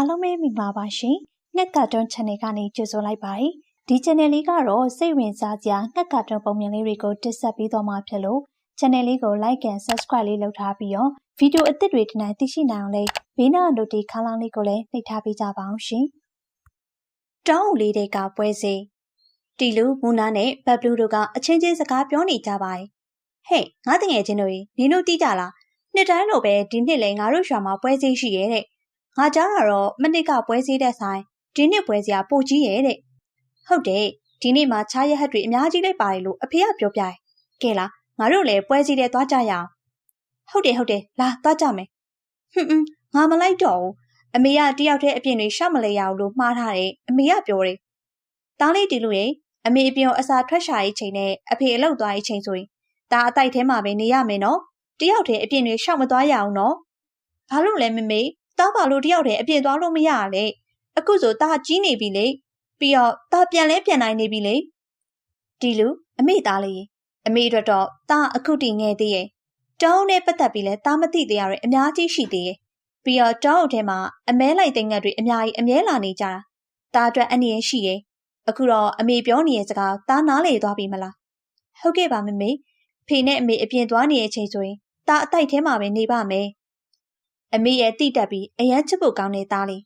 အားလုံးပဲမိပါပါရှင်။ငှက်ကတွန်း channel ကနေကြိုဆိုလိုက်ပါတယ်။ဒီ channel လေးကတော့စိတ်ဝင်စားစရာငှက်ကတွန်းပုံမြင်လေးတွေကိုတင်ဆက်ပေးသွားမှာဖြစ်လို့ channel လေးကို like and subscribe လေးလုပ်ထားပြီးတော့ဗီဒီယိုအသစ်တွေဒီနေ့သိရှိနိုင်အောင်လေးဘေးနား notification ခေါင်းလောင်းလေးကိုလည်းနှိပ်ထားပေးကြပါအောင်ရှင်။တောင်းလေးတွေကပွဲစီတီလူမူနာနဲ့ဘတ်ဘလူးတို့ကအချင်းချင်းစကားပြောနေကြပါတယ်။ဟဲ့ငါတငယ်ချင်းတို့နင်တို့တီးကြလား။နှစ်တိုင်းလိုပဲဒီနှစ်လည်းငါတို့ရွာမှာပွဲစည်းရှိရဲ့တဲ့ ငါကြားတာတော့မနစ်ကပွဲစည်းတဲ့ဆိုင်ဒီနှစ်ပွဲစရာပိုကြီးရဲ့တဲ့ဟုတ်တယ်ဒီနေ့မှာခြားရဟတ်တွေအများကြီးလိုက်ပါတယ်လို့အဖေကပြောပြတယ်ကဲလားငါတို့လည်းပွဲစည်းတဲ့သွားကြရအောင်ဟုတ်တယ်ဟုတ်တယ်လာသွားကြမယ်ဟွန်းဟွန်းငါမလိုက်တော့ဘူးအမေကတယောက်တည်းအပြင်တွေရှောက်မလဲရအောင်လို့မှားထားတယ်အမေကပြောတယ်တားလေးတီလို့ရင်အမေအပြင်အစာထွက်ရှာရေးချိန်နဲ့အဖေအလောက်သွားရေးချိန်ဆိုရင်ဒါအတိုက်ထဲမှာပဲနေရမယ်နော်တယောက်တည်းအပြင်တွေရှောက်မသွားရအောင်နော်ဘာလို့လဲမမေ တားပါလို့တယောက်တည်းအပြင်သွားလို့မရရလေအခုဆိုတားကြီးနေပြီလေပြီးတော့တားပြန်လဲပြန်နိုင်နေပြီလေဒီလူအမေသားလေးအမေအတွက်တော့တားအခုတည်ငယ်သေးရဲ့တောင်းနဲ့ပတ်သက်ပြီးလဲတားမသိသေးရတဲ့အများကြီးရှိသေးရဲ့ပြီးတော့တောင်းအုပ်ထဲမှာအမဲလိုက်တဲ့ငတ်တွေအများကြီးအမြဲလာနေကြတာတားအတွက်အနေရရှိရဲ့အခုတော့အမေပြောနေတဲ့စကားတားနားလေသွားပြီမလားဟုတ်ကဲ့ပါမမေဖေနဲ့အမေအပြင်သွားနေတဲ့အချိန်ဆိုရင်တားအတိုက်ထဲမှာပဲနေပါမယ် အမေရဲ့တိတက်ပြီးအရန်ချစ်ဖို့ကောင်းတဲ့သားလေး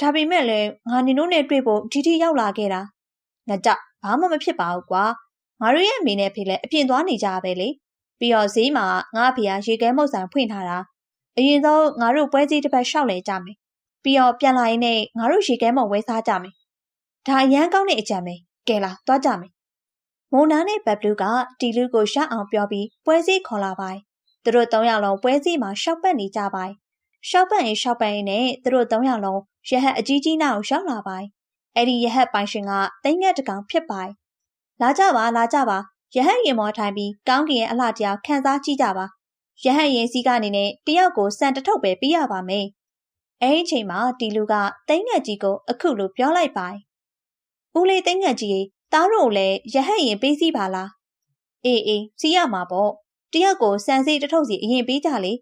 ဒါပေမဲ့လည်းငါနင်တို့နဲ့တွေ့ဖို့ဒီထိရောက်လာခဲ့တာငါကြဘာမှမဖြစ်ပါဘူးကွာငါတို့ရဲ့အမေနဲ့ဖေလည်းအပြင်သွားနေကြပဲလေပြီးတော့ဈေးမှာငါအဖေကရေခဲမုတ်ဆိုင်ဖွင့်ထားတာအရင်ဆုံးငါတို့ပွဲစည်းတစ်ပတ်ရှောက်လဲကြမယ်ပြီးတော့ပြန်လာရင်လည်းငါတို့ရေခဲမုတ်ဝဲစားကြမယ်ဒါအရန်ကောင်းတဲ့အကြံပဲကဲလာသွားကြမယ်မုံနာနဲ့ဘက်ဘလူးကတီလူကိုရှောက်အောင်ပြောပြီးပွဲစည်းခေါ်လာပါတယ် သူတို့၃ယောက်လုံးပွဲစည်းမှာရှောက်ပတ်နေကြပါတယ်။ရှောက်ပတ်ရင်ရှောက်ပတ်ရင်နဲ့သူတို့၃ယောက်လုံးရဟတ်အကြီးကြီးနာကိုရောက်လာပါတယ်။အဲ့ဒီရဟတ်ပိုင်ရှင်ကတိမ်ငက်တကောင်ဖြစ်ပါတယ်။လာကြပါလာကြပါရဟတ်ရင်မောထိုင်ပြီးကောင်းကင်ရဲ့အလှတရားခန်းစားကြည့်ကြပါ။ရဟတ်ရင်စီးကနေနဲ့တယောက်ကိုစံတထုပ်ပဲပေးရပါမယ်။အဲ့ဒီအချိန်မှာတီလူကတိမ်ငက်ကြီးကိုအခုလိုပြောလိုက်ပါတယ်။ဦးလေးတိမ်ငက်ကြီးတားတို့လည်းရဟတ်ရင်ပေးစီးပါလား။အေးအေးစီးရမှာပေါ့ တယောက်ကိုစံစည်းတစ်ထုပ်စီအရင်ပေးကြလေ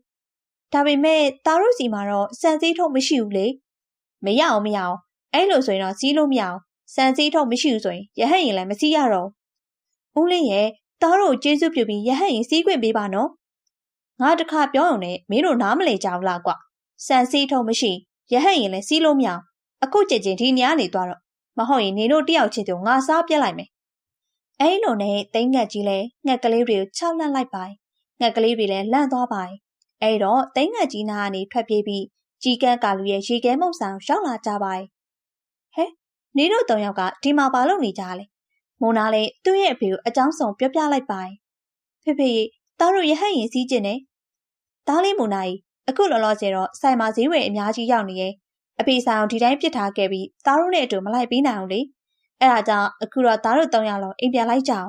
ဒါပေမဲ့သားတို့စီမှာတော့စံစည်းထုပ်မရှိဘူးလေမရအောင်မရအောင်အဲ့လိုဆိုရင်တော့စီးလို့မရအောင်စံစည်းထုပ်မရှိဘူးဆိုရင်ရဟတ်ရင်လည်းမစီးရတော့ဦးလေးရဲ့သားတို့ကျေးဇူးပြုပြီးရဟတ်ရင်စီးခွင့်ပေးပါနော်ငါတခါပြောအောင်နဲ့မင်းတို့နားမလဲကြဘူးလားကွစံစည်းထုပ်မရှိရဟတ်ရင်လည်းစီးလို့မရအောင်အခုကြင်ကြင်ဒီညာနေသွားတော့မဟုတ်ရင်နေတို့တယောက်ချင်းတို့ငါစားပြက်လိုက်မယ် အဲ့လိုနဲ့တိမ်ငက်ကြီးလဲငှက်ကလေးတွေကိုခြောက်လန့်လိုက်ပါငှက်ကလေးတွေလည်းလန့်သွားပါအဲ့တော့တိမ်ငက်ကြီးနာကနေထွက်ပြေးပြီးကြီးကန်းကာလူရဲ့ရေခဲမုတ်ဆောင်ရောက်လာကြပါဟဲနေတို့၃ယောက်ကဒီမှာဘာလုပ်နေကြလဲမိုးနာလည်းသူ့ရဲ့အဖေကိုအကြောင်းဆောင်ပြောပြလိုက်ပါဖေဖေသားတို့ရဟတ်ရင်စီးကျင်နေသားလေးမိုးနာကြီးအခုလောလောဆယ်တော့ဆိုင်မှာဈေးဝယ်အများကြီးရောက်နေရဲ့အဖေဆိုင်အောင်ဒီတိုင်းပြစ်ထားခဲ့ပြီးသားတို့နဲ့အတူမလိုက်ပေးနိုင်အောင်လေ အဲ့ဒါကြောင့်အခုတော့သားတို့၃ယောက်လုံးအိမ်ပြန်လိုက်ကြအောင်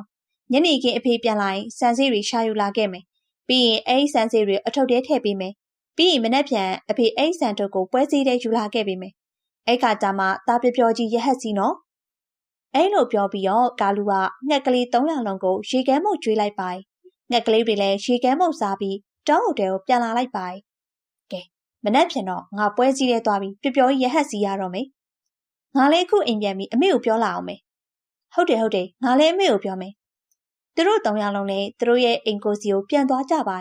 ညနေခင်းအဖေပြန်လာရင်စံစည်းတွေရှာယူလာခဲ့မယ်ပြီးရင်အဲ့စံစည်းတွေအထုပ်ထဲထည့်ပေးမယ်ပြီးရင်မနေ့ပြန်အဖေအဲ့စံတုပ်ကိုပွဲစည်းတဲ့ယူလာခဲ့ပေးမယ်အဲ့ခါကျမှသားပြပြောကြီးရဟက်စီနော်အဲ့လိုပြောပြီးတော့ကာလူကငှက်ကလေး300လုံးကိုရေကမ်းမုတ်ကျွေးလိုက်ပါငှက်ကလေးတွေလည်းရေကမ်းမုတ်စားပြီးတောင်းဟုတ်တဲကိုပြန်လာလိုက်ပါကဲမနေ့ပြန်တော့ငါပွဲစည်းတဲ့သွားပြီးပြပြောကြီးရဟက်စီရတော့မယ် ငါလည်းအခုအိမ်ပြန်ပြီးအမေကိုပြောလာအောင်မယ်ဟုတ်တယ်ဟုတ်တယ်ငါလည်းအမေကိုပြောမယ်သူတို့၃ယောက်လုံးလည်းသူတို့ရဲ့အိမ်ကိုစီကိုပြန်သွားကြပါ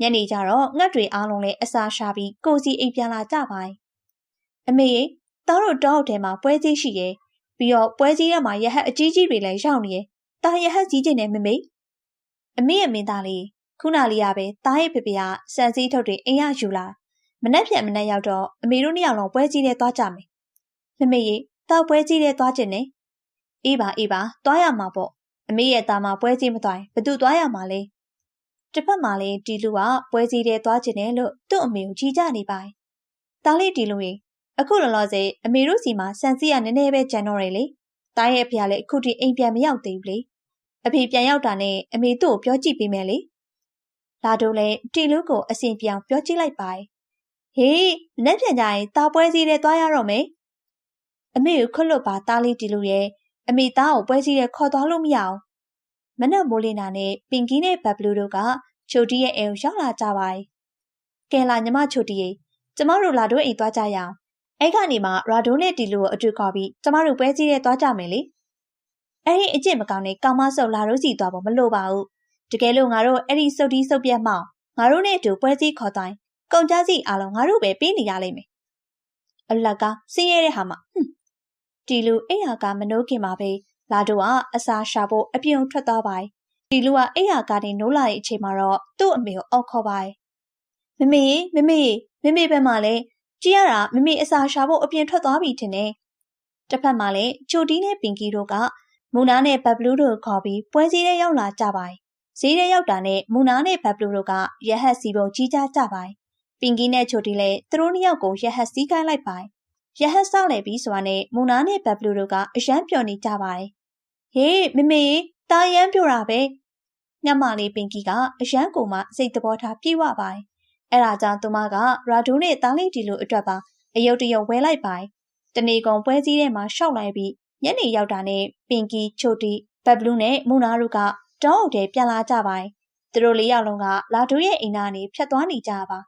ညနေကျတော့ငှက်တွေအားလုံးလည်းအစာရှာပြီးကိုစီအိမ်ပြန်လာကြပါအမေသားတို့တောအုပ်ထဲမှာပွဲစည်းရှိရဲ့ပြီးတော့ပွဲစည်းထဲမှာရဟတ်အကြီးကြီးတွေလည်းရောက်နေရဲ့တာရဟတ်ကြီးကျင်နေမမေအမေရဲ့မင်းသားလေးခုနလေးရပဲတားရဲ့ဖေဖေကစံစည်းထုတ်တွေအိမ်ရယူလာမနှက်ဖြန်မနှက်ရောက်တော့အမေတို့နှစ်ယောက်လုံးပွဲစည်းထဲသွားကြမယ်မမေရေ တောက်ပွဲကြီးတဲ့သွားခြင်းနဲ့အေးပါအေးပါသွားရမှာပေါ့အမေရဲ့သားမပွဲကြီးမသွားရင်ဘသူသွားရမှာလဲတစ်ဖက်မှာလည်းတီလူကပွဲကြီးတဲ့သွားခြင်းနဲ့လို့သူ့အမေကိုကြီးကြနေပါတားလေးတီလူရင်အခုလောလောဆယ်အမေတို့စီမှာစံစီရနည်းနည်းပဲကြံတော့တယ်လေတားရဲ့ဖေကလည်းအခုထိအိမ်ပြန်မရောက်သေးဘူးလေအဖေပြန်ရောက်တာနဲ့အမေသူ့ကိုပြောကြည့်ပေးမယ်လေလာတော့လေတီလူကိုအစဉ်ပြောင်ပြောကြည့်လိုက်ပါဟေးလက်ပြန်ကြရင်တာပွဲစည်းတဲ့သွားရတော့မယ် အမေကိုခွတ်လွတ်ပါတားလေးတီလို့ရဲ့အမေသားကိုပွဲစည်းတဲ့ခေါ်သွားလို့မရအောင်မနက်မိုးလင်းတာနဲ့ပင်ကီးနဲ့ဘတ်ဘလူးတို့ကချိုတီရဲ့အိမ်ကိုရောက်လာကြပါတယ်ကဲလာညီမချိုတီရဲ့ကျမတို့လာတော့အိမ်သွားကြရအောင်အဲ့ကနေမှရာဒိုနဲ့တီလူကိုအတွေ့ခေါ်ပြီးကျမတို့ပွဲစည်းတဲ့သွားကြမယ်လေအဲ့ဒီအကျင့်မကောင်းတဲ့ကောင်မဆုပ်လာတို့စီသွားဖို့မလိုပါဘူးတကယ်လို့ငါတို့အဲ့ဒီစုပ်တီးစုပ်ပြက်မှောင်ငါတို့နဲ့အတူပွဲစည်းခေါ်တိုင်းကုန်ကြစီအားလုံးငါတို့ပဲပေးနေရလိမ့်မယ်အလကစင်းရဲတဲ့ဟာမှဟွန်း တီလူအိယာကမနှိုးခင်ပါပဲလာတို့ကအစာရှာဖို့အပြုံထွက်သွားပါတီလူကအိယာကနေနိုးလာတဲ့အချိန်မှာတော့သူ့အမေကိုအော်ခေါ်ပါမမေမမေမမေဘက်မှာလဲကြည့်ရတာမမေအစာရှာဖို့အပြင်ထွက်သွားပြီထင်တယ်တစ်ဖက်မှာလည်းချိုတီးနဲ့ပင်ကီတို့ကမူနာနဲ့ဘတ်ဘလူးတို့ခေါ်ပြီးပွဲစည်းထဲရောက်လာကြပါတယ်ဈေးထဲရောက်တာနဲ့မူနာနဲ့ဘတ်ဘလူးတို့ကရဟတ်စီပုံကြီးကြကြပါတယ်ပင်ကီနဲ့ချိုတီလည်းသူတို့နှစ်ယောက်ကိုရဟတ်စီးခိုင်းလိုက်ပါတယ် ရဟတ်ဆောက်လေပြီးဆိုတာနဲ့မူနာနဲ့ဘတ်ဘလူးတို့ကအရန်ပျော်နေကြပါတယ်ဟေးမမေတာရန်ပျော်တာပဲညမလေးပင်ကီကအရန်ကိုမှစိတ်တဘောထားပြေဝပါတယ်အဲ့ဒါကြောင့်သူမကရာဒူးနဲ့တားလေးတီလိုအတွက်ပါအယုတ်တရုတ်ဝဲလိုက်ပါတယ်တနေကုန်ပွဲစည်းထဲမှာရှောက်လိုက်ပြီးညနေရောက်တာနဲ့ပင်ကီချိုတီဘတ်ဘလူးနဲ့မူနာတို့ကတောအုပ်ထဲပြန်လာကြပါတယ်သူတို့လေးယောက်လုံးကလာဒူးရဲ့အိမ်သားနေဖြတ်သွားနေကြပါ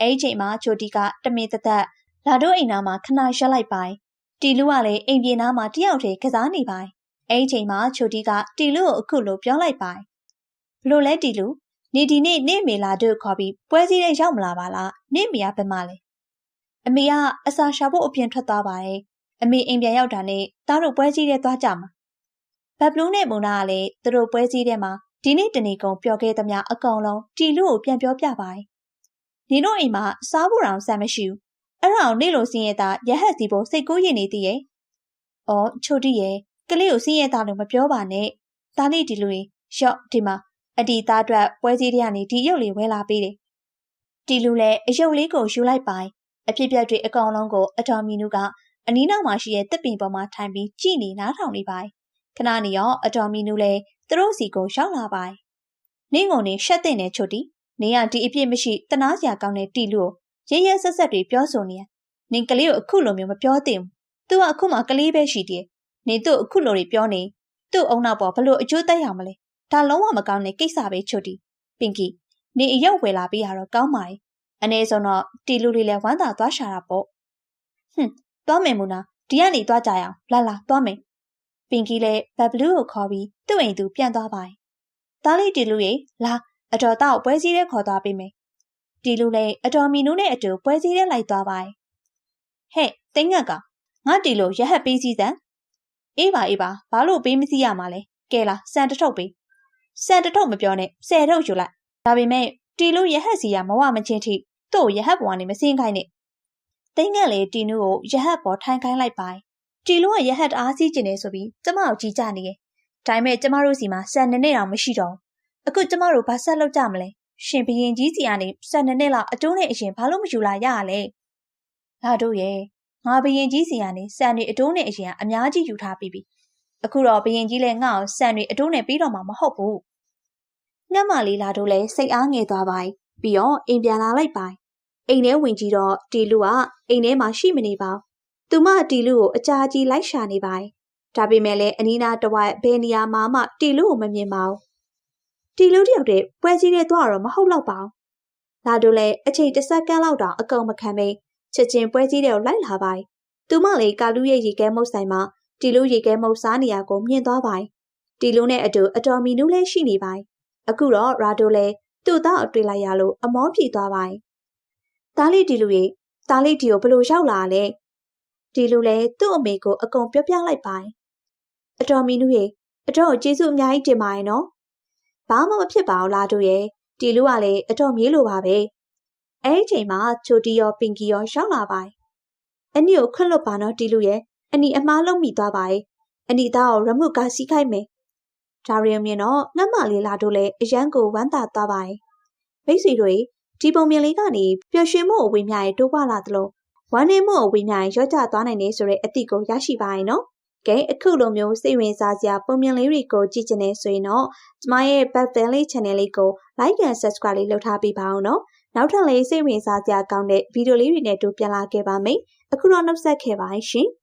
အဲ့ဒီချိန်မှာချိုတီကတမင်သက်သက် လာဒူးအိမ်သားမှာခဏရက်လိုက်ပါတယ်တီလူကလည်းအိမ်ပြေနားမှာတယောက်တည်းကစားနေပါတယ်အဲ့ဒီချိန်မှာချိုတီကတီလူကိုအခုလိုပြောလိုက်ပါတယ်ဘလို့လဲတီလူနေဒီနေ့နေမေလာတို့ခေါ်ပြီးပွဲစည်းတဲ့ရောက်မလာပါလားနေမေကဘယ်မှာလဲအမေကအစာရှာဖို့အပြင်ထွက်သွားပါတယ်အမေအိမ်ပြန်ရောက်တာနဲ့သားတို့ပွဲစည်းတဲ့သွားကြမှာဘတ်ဘလူးနဲ့မုံနာကလည်းသူတို့ပွဲစည်းတဲ့မှာဒီနေ့တနေ့ကုန်ပျော်ခဲ့သမျှအကောင်လုံးတီလူကိုပြန်ပြောပြပါတယ်နေတို့အိမ်မှာစားဖို့တောင်ဆက်မရှိဘူး အဲ့ဒါကိုနေလို့စင်းရတာရဟတ်စီဖို့စိတ်ကူးရင်နေသေးရဲ့။အော်ချိုတီရဲ့ကလေးကိုစင်းရတာလို့မပြောပါနဲ့။ဒါလေးဒီလူရင်ရော့ဒီမှာအဒီသားအတွက်ပွဲစည်းတဲ့ကနေဒီရုပ်လေးဝဲလာပေးတယ်။တီလူလည်းအယုတ်လေးကိုယူလိုက်ပိုင်အဖြစ်ပြက်တွေအကောင်လုံးကိုအတော်မီနုကအနီးနောက်မှာရှိတဲ့တစ်ပင်ပေါ်မှာထိုင်ပြီးကြည်နေနားထောင်နေပိုင်ခဏနေရောအတော်မီနုလည်းသူတို့စီကိုရောက်လာပိုင်နင်းကုန်နေရှက်တဲ့နဲ့ချွတ်တီနေရဒီအပြစ်မရှိတနာစရာကောင်းတဲ့တီလူကို ရဲရဲဆက်ဆက်တွေပြောဆိုနေရနင်ကလေးကိုအခုလိုမျိုးမပြောသင့်ဘူးသူကအခုမှကလေးပဲရှိတယ်နင်တို့အခုလိုတွေပြောနေသူ့အုံနောက်ပေါ်ဘလို့အကျိုးသက်ရအောင်မလဲဒါလုံးဝမကောင်းတဲ့ကိစ္စပဲချွတ်တီပင်ကီနေအရောက်ဝယ်လာပြီးရတော့ကောင်းပါရဲ့အနည်းဆုံးတော့တီလူလေးလည်းဝမ်းသာသွားရှာတာပေါ့ဟွန်းသွားမယ်မူနာဒီကနေသွားကြရအောင်လာလာသွားမယ်ပင်ကီလည်းဘတ်ဘလူးကိုခေါ်ပြီးသူ့အိမ်သူပြန်သွားပါရဲ့သားလေးတီလူရေလာအတော်တော့ပွဲစည်းတဲ့ခေါ်သွားပေးမယ် တီလူလည်းအတော်မီနူးနဲ့အတူပွဲစည်းတဲ့လိုက်သွားပါရဲ့ဟဲ့တင်းငတ်ကငါတီလူရဟတ်ပေးစည်းစမ်းအေးပါအေးပါဘာလို့ပေးမစည်းရမှာလဲကဲလားစံတထုပ်ပေးစံတထုပ်မပြောနဲ့ဆယ်ထုပ်ယူလိုက်ဒါပေမဲ့တီလူရဟတ်စီကမဝမချင်းထိသူ့ကိုရဟတ်ပေါ်ကနေမစင်းခိုင်းနဲ့တိန်ငက်လေတီနူကိုရဟတ်ပေါ်ထိုင်ခိုင်းလိုက်ပါတီလူကရဟတ်အားစီးကျင်နေဆိုပြီးကျမကိုကြည်ကြနေရဲ့ဒါပေမဲ့ကျမတို့စီမှာစံနှစ်နှစ်တောင်မရှိတော့အခုကျမတို့ဘာဆက်လုပ်ကြမလဲ ရှင်ဘရင်ကြီးစီကနေစံနှစ်နှစ်လောက်အတိုးနဲ့အရင်ဘာလို့မယူလာရရလဲလာတို့ရဲ့ငါဘရင်ကြီးစီကနေစံတွေအတိုးနဲ့အရင်အများကြီးယူထားပြီးပြီအခုတော့ဘရင်ကြီးလည်းငါ့ကိုစံတွေအတိုးနဲ့ပြီးတော့မှမဟုတ်ဘူးငှက်မလေးလာတို့လည်းစိတ်အားငယ်သွားပါပြီးတော့အိမ်ပြန်လာလိုက်ပါအိမ်ထဲဝင်ကြည့်တော့တီလူကအိမ်ထဲမှာရှိမနေပါသူမတီလူကိုအကြာကြီးလိုက်ရှာနေပါဒါပေမဲ့လည်းအနီးနားတဝိုက်ဘယ်နေရာမှာမှတီလူကိုမမြင်ပါဘူး တီလူတယောက်တည်းပွဲစည်းတဲ့သွားတော့မဟုတ်တော့ပါဘူးလာတို့လည်းအချိန်တစ်စက္ကန့်လောက်တောင်အကုန်မခံပဲချက်ချင်းပွဲစည်းတဲ့ကိုလိုက်လာပါသူမလည်းကာလူရဲ့ရေခဲမုတ်ဆိုင်မှာတီလူရေခဲမုတ်စားနေရကိုမြင်သွားပါတီလူနဲ့အတူအတော်မီနူးလည်းရှိနေပါအခုတော့ရာဒိုလည်းသူ့သားအတွေ့လိုက်ရလို့အမောပြေသွားပါ။သားလေးဒီလူရဲ့သားလေးဒီကိုဘလို့ရောက်လာလဲ။ဒီလူလည်းသူ့အမေကိုအကုန်ပြောပြလိုက်ပါ။အတော်မီနူရဲ့အတော်ကျေးဇူးအများကြီးတင်ပါရဲ့နော်။ ဘာမှမဖြစ်ပါဘူးလားတို့ရဲ့ဒီလူကလည်းအတော်မြေးလိုပါပဲ။အဲဒီချိန်မှာချိုတီရောပင်ကီရောရောက်လာပါ။အနီကိုခွန့်လွတ်ပါနော်ဒီလူရဲ့အနီအမားလုံးမိသွားပါရဲ့။အနီသားကိုရမုတ်ကစီးခိုင်းမယ်ဒါရီယမြင်တော့ငတ်မလေးလာတို့လည်းအရန်ကိုဝမ်းသာသွားပါတယ်။မိတ်ဆွေတွေဒီပုံမြင်လေးကနေပျော်ရွှင်မှုအဝေးများရဲ့တိုးပွားလာသလိုဝမ်းနည်းမှုအဝေးများရဲ့ရော့ကျသွားနိုင်နေဆိုတဲ့အသည့်ကိုရရှိပါရင်နော်။ ကဲအခုလိုမျိုးစိတ်ဝင်စားစရာပုံမြင်လေးတွေကိုကြည့်ချင်နေဆိုရင်တော့ကျမရဲ့ Back Valley Channel လေးကို Like and Subscribe လေးလုပ်ထားပေးပါအောင်နော်။နောက်ထပ်လေးစိတ်ဝင်စားစရာကောင်းတဲ့ဗီဒီယိုလေးတွေနဲ့တူပြန်လာခဲ့ပါမယ်။အခုတော့နှုတ်ဆက်ခဲ့ပါရှင်။